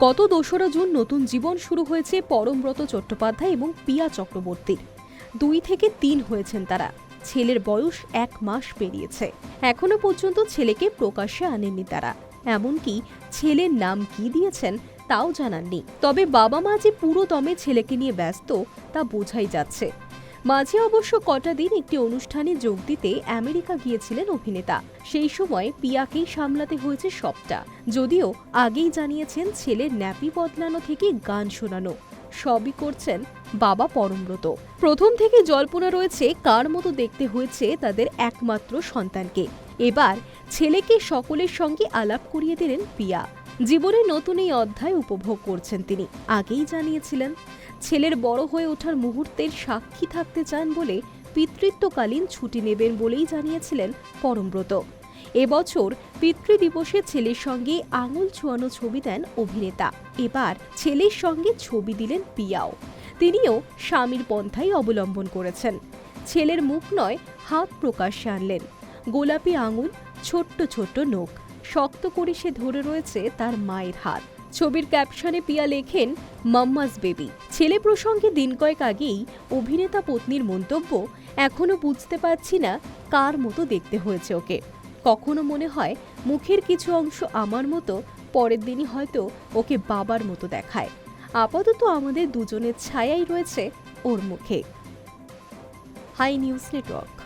গত দোসরা জুন নতুন জীবন শুরু হয়েছে পরমব্রত চট্টোপাধ্যায় এবং পিয়া চক্রবর্তীর। দুই থেকে তিন হয়েছেন তারা। ছেলের বয়স এক মাস পেরিয়েছে। এখনও পর্যন্ত ছেলেকে প্রকাশ্যে আনেননি তারা। এমনকি ছেলের নাম কি দিয়েছেন তাও জানাননি। তবে বাবা মা যে পুরো দমে ছেলেকে নিয়ে ব্যস্ত, তা বোঝাই যাচ্ছে। মাঝে অবশ্য কটা দিন একটি অনুষ্ঠানে যোগ দিতে আমেরিকা গিয়েছিলেন অভিনেতা। সেই সময় পিয়াকেই সামলাতে হয়েছে সবটা। যদিও আগেই জানিয়েছেন ছেলের ন্যাপি বদলানো থেকে গান শোনানো। সবই করছেন বাবা পরমব্রত। প্রথম থেকে জল্পনা রয়েছে কার মতো দেখতে হয়েছে তাদের একমাত্র সন্তানকে। এবার ছেলেকে সকলের সঙ্গে আলাপ করিয়ে দিলেন পিয়া। জীবনের নতুন এই অধ্যায় উপভোগ করছেন তিনি। আগেই জানিয়েছিলেন, ছেলের বড় হয়ে ওঠার মুহূর্তের সাক্ষী থাকতে চান বলে পিতৃত্বকালীন ছুটি নেবেন বলেই জানিয়েছিলেন পরমব্রত। এবছর পিতৃদিবসে ছেলের সঙ্গে আঙুল ছোঁয়ানো ছবি দেন অভিনেতা। এবার ছেলের সঙ্গে ছবি দিলেন পিয়াও। তিনিও স্বামীর পন্থাই অবলম্বন করেছেন। ছেলের মুখ নয়, হাত প্রকাশ্যে আনলেন। গোলাপি আঙুল, ছোট্ট ছোট্ট নখ। শক্ত করে সে ধরে রয়েছে তার মায়ের হাত। ছবির ক্যাপশনে পিয়া লেখেন, মাম্মাস বেবি। ছেলে প্রসঙ্গে দিন কয়েক আগেই অভিনেতা পত্নীর মন্তব্য, এখনও বুঝতে পারছি না কার মতো দেখতে হয়েছে ওকে। কখনো মনে হয়, মুখের কিছু অংশ আমার মতো, পরের দিনই হয়তো ওকে বাবার মতো দেখায়। আপাতত আমাদের দুজনের ছায়াই রয়েছে ওর মুখে। Hi news network.